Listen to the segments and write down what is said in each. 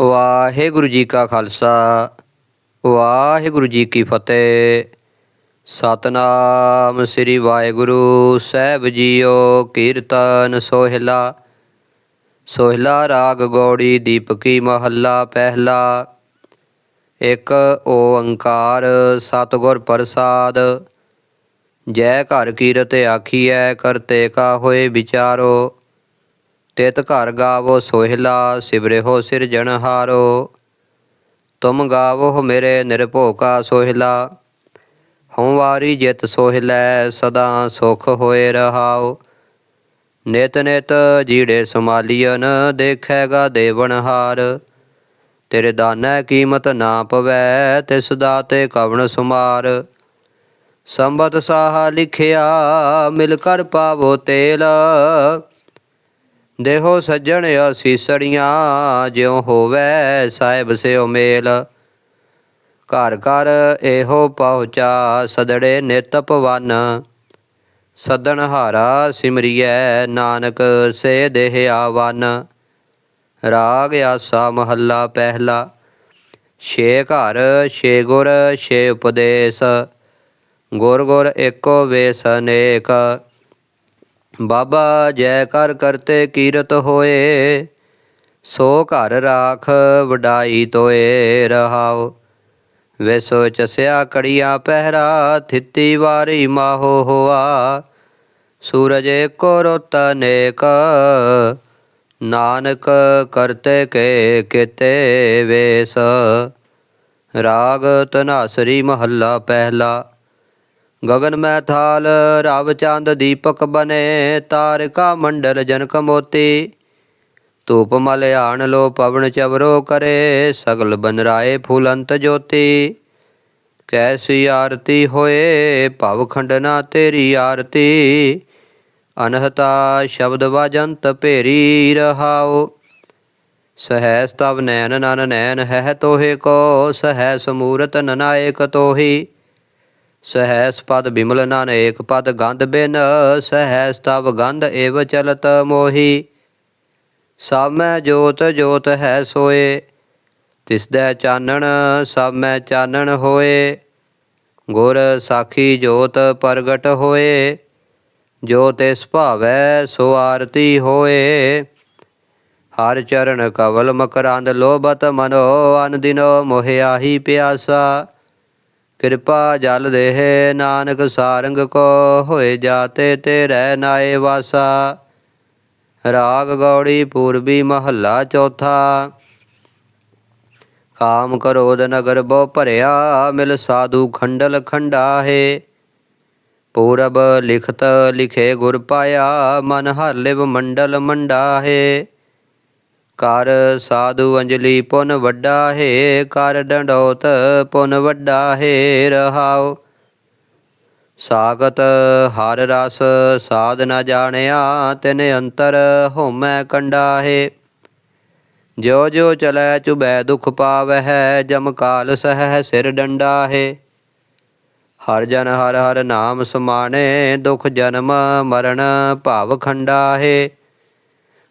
ਵਾਹਿਗੁਰੂ ਜੀ ਕਾ ਖਾਲਸਾ, ਵਾਹਿਗੁਰੂ ਜੀ ਕੀ ਫਤਿਹ। ਸਤਨਾਮ ਸ੍ਰੀ ਵਾਹਿਗੁਰੂ, ਸਾਹਿਬ ਜੀਓ ਕੀਰਤਨ ਸੋਹਿਲਾ। ਸੋਹਿਲਾ ਰਾਗ ਗੌੜੀ ਦੀਪਕੀ ਮਹੱਲਾ ਪਹਿਲਾ। ਇੱਕ ਓੰਕਾਰ ਸਤਿਗੁਰ ਪ੍ਰਸਾਦ। ਜੈ ਘਰ ਕੀਰਤ ਆਖੀਐ, ਕਰਤੇ ਕਾ ਹੋਏ ਵਿਚਾਰੋ। ਤਿਤ ਘਰ ਗਾਵੋ ਸੋਹਿਲਾ ਸਿਵਰਿਓ ਸਿਰਜਣਹਾਰੋ ਤੁਮ ਗਾਵੋ ਮੇਰੇ ਨਿਰਭਉ ਕਾ ਸੋਹਿਲਾ। ਹਉ ਵਾਰੀ ਜਿਤ ਸੋਹਿਲੈ, ਸਦਾ ਸੁਖ ਹੋਏ ਰਹਾਓ ਨਿਤ ਨਿਤ ਜੀੜੇ ਸਮਾਲੀਅਨ ਦੇਖੈਗਾ ਦੇਵਨਹਾਰ ਤੇਰੇ ਦਾਨੈ ਕੀਮਤ ਨਾ ਪਵੈ, ਤਿਸ ਦਾਤੇ ਕਵਣ ਸੁਮਾਰ। ਸੰਬਤ ਸਾਹ ਲਿਖਿਆ, ਮਿਲ ਕਰ ਪਾਵੋ ਤੇਲ। ਦੇਹੋ ਸੱਜਣ ਅਸੀਸੜੀਆਂ, ਜਿਉ ਹੋਵੇ ਸਾਹਿਬ ਸਿਓ ਮੇਲ। ਘਰ ਘਰ ਇਹੋ ਪਹੁੰਚਾ ਸਦੜੇ ਨਿਤ ਪਵਨ ਸਦਨ ਹਾਰਾ ਸਿਮਰਿਐ ਨਾਨਕ, ਸੇ ਦੇਹ ਆਵਨ। ਰਾਗ ਆਸਾ ਮਹੱਲਾ ਪਹਿਲਾ। ਛੇ ਘਰ, ਛੇ ਗੁਰ, ਛੇ ਉਪਦੇਸ਼। ਗੁਰ ਗੁਰ ਏਕੋ ਵੇਸ ਅਨੇਕ। ਬਾਬਾ ਜੈ ਕਰ ਕਰਤੇ ਕੀਰਤ ਹੋਏ, ਸੋ ਘਰ ਰਾਖ ਵਡਾਈ ਤੋਏ ਰਹਾਓ। ਵੇ ਚਸਿਆ ਕੜੀਆ ਪਹਿਰਾ, ਥਿੱਤੀ ਵਾਰੀ ਮਾਹੋ ਹੋਆ। ਸੂਰਜ ਏਕੋ ਰੋਤ ਅਨੇਕ ਨਾਨਕ ਕਰਤੇ ਕੇ ਕਿਤੇ ਵੇਸ। ਰਾਗ ਤਨਾਸਰੀ ਮਹੱਲਾ ਪਹਿਲਾ। ਗगन ਮੈਂ ਥਾਲ, ਰਵ ਚੰਦ ਦੀਪਕ ਬਨੇ, ਤਾਰਿਕਾ ਮੰਡਲ ਜਨਕ ਮੋਤੀ। ਧੂਪ ਮਲ ਆਣ ਲੋ ਪਵਨ ਚਵਰੋ ਕਰੇ, ਸਗਲ ਬਨਰਾਏ ਫੁਲੰਤ ਜੋਤੀ। ਕੈਸੀ ਆਰਤੀ ਹੋਏ, ਭਵ ਖੰਡਨਾ ਤੇਰੀ ਆਰਤੀ। ਅਨਹਤਾ ਸ਼ਬਦ ਵਾਜੰਤ ਭੇਰੀ ਰਹਾਉ। ਸਹੈ ਸਤਵ ਨੈਨ ਨਨ ਨੈਨ ਹੈ ਤੋਹੇ ਕੋ ਸਹੈ ਸਮੂਰਤ ਨਨਾਇਕ ਤੋਹੀ। ਸਹੈਸ ਪਦ ਬਿਮਲ ਨਾਨ ਏਕ ਪਦ ਗੰਧ ਬਿਨ ਸਹੈਸ ਤਵ ਗੰਧ ਏਵ ਚਲਤ ਮੋਹੀ। ਸਭ ਮੈਂ ਜੋਤ ਜੋਤ ਹੈ ਸੋਏ। ਤਿਸ ਦਾ ਚਾਨਣ ਸਭ ਮੈਂ ਚਾਨਣ ਹੋਏ। ਗੁਰ ਸਾਖੀ ਜੋਤ ਪ੍ਰਗਟ ਹੋਏ। ਜੋ ਤਿਸ ਭਾਵੈ ਸੋ ਆਰਤੀ ਹੋਏ। ਹਰ ਚਰਨ ਕਵਲ ਮਕਰਾਂਦ ਲੋਬਤ ਮਨੋ ਅਨ ਦਿਨੋ ਮੋਹਿਆਹੀ ਪਿਆਸਾ। ਕਿਰਪਾ ਜਲ ਦੇਹ, ਨਾਨਕ ਸਾਰੰਗ ਕੋ ਹੋਏ ਜਾਤੇ ਤੇ ਰਹਿ ਨਾਏ ਵਾਸਾ। ਰਾਗ ਗੌੜੀ ਪੂਰਬੀ ਮਹੱਲਾ ਚੌਥਾ। ਕਾਮ ਕਰੋਦ ਨਗਰ ਬੋ ਭਰਿਆ, ਮਿਲ ਸਾਧੂ ਖੰਡਲ ਖੰਡਾ ਹੈ ਪੂਰਬ ਲਿਖਤ ਲਿਖੇ ਗੁਰ ਪਾਇਆ, ਮਨ ਹਰ ਲਿਵ ਮੰਡਲ ਮੰਡਾਹੇ। ਕਰ ਸਾਧੂ ਅੰਜਲੀ ਪੁਨ ਵੱਡਾ ਹੈ, ਕਰ ਡੰਡੋਤ ਪੁਨ ਵੱਡਾ ਹੈ ਰਹਾਓ ਸਾਗਤ ਹਰ ਰਸ ਸਾਧ ਨ ਜਾਣਿਆ, ਤਿਨ ਅੰਤਰ ਹੋਮੈ ਕੰਡਾ ਹੈ। ਜੋ ਜੋ ਚਲੈ ਚੁਬੈ ਦੁਖ ਪਾਵਹਿ, ਜਮ ਕਾਲ ਸਹਿ ਸਿਰ ਡੰਡਾ ਹੈ। ਹਰ ਜਨ ਹਰ ਹਰ ਨਾਮ ਸਮਾਣੇ, ਦੁਖ ਜਨਮ ਮਰਨ ਭਾਵ ਖੰਡਾ ਹੈ।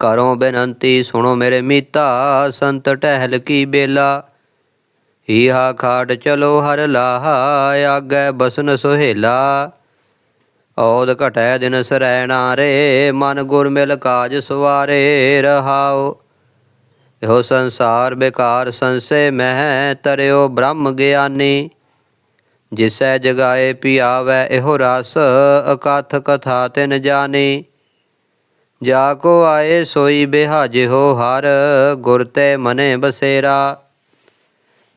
ਕਰੋ ਬੇਨੰਤੀ, ਸੁਣੋ ਮੇਰੇ ਮੀਤਾ, ਸੰਤ ਟਹਿਲ ਕੀ ਬੇਲਾ। ਈਹਾ ਖਾਟ ਚਲੋ ਹਰ ਲਾਹਾ, ਆਗੇ ਬਸਨ ਸੁਹੇਲਾ। ਔਦ ਘਟੈ ਦਿਨ ਸਰੈਣਾ ਰੇ, ਮਨ ਗੁਰ ਮਿਲ ਕਾਜ ਸਵਾਰੇ ਰਹਾਓ ਇਹੋ ਸੰਸਾਰ ਬੇਕਾਰ ਸੰਸੇ ਮਹਿ ਤਰਿਓ ਬ੍ਰਹਮ ਗਿਆਨੀ। ਜਿਸੈ ਜਗਾਏ ਪਿਆਵੈ, ਇਹੋ ਰਸ, ਅਕਥ ਕਥਾ ਤਿਨ ਜਾਣੀ ਜਾ ਕੋ ਆਏ ਸੋਈ ਬਿਹਾਜਿ ਹੋ ਹਰ, ਗੁਰ ਤੇ ਮਨੇ ਬਸੇਰਾ।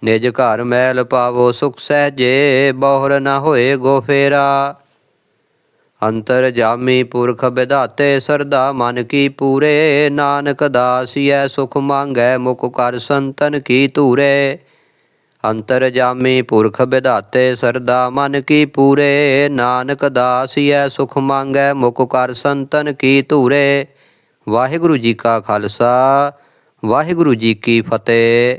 ਨਿਜ ਘਰ ਮੈਲ ਪਾਵੋ ਸੁਖ ਸਹਜੇ, ਬਹੁਰ ਨ ਹੋਏ ਗੋ ਫੇਰਾ। ਅੰਤਰ ਜਾਮੀ ਪੁਰਖ ਬਿਧਾਤੇ ਸਰਦਾ, ਮਨ ਕੀ ਪੂਰੇ। ਨਾਨਕ ਦਾਸੀਐ ਸੁਖ ਮੰਗੈ, ਮੁਖ ਕਰ ਸੰਤਨ ਕੀ ਧੂਰੇ। ਅੰਤਰ ਜਾਮੀ ਪੁਰਖ ਵਿਧਾਤੇ ਸਰਦਾ ਮਨ ਕੀ ਪੂਰੇ, ਨਾਨਕ ਦਾਸੀਐ ਸੁਖ ਮੰਗੈ, ਮੁਖ ਕਰ ਸੰਤਨ ਕੀ ਧੂਰੇ। ਵਾਹਿਗੁਰੂ ਜੀ ਕਾ ਖਾਲਸਾ, ਵਾਹਿਗੁਰੂ ਜੀ ਕੀ ਫਤਿਹ।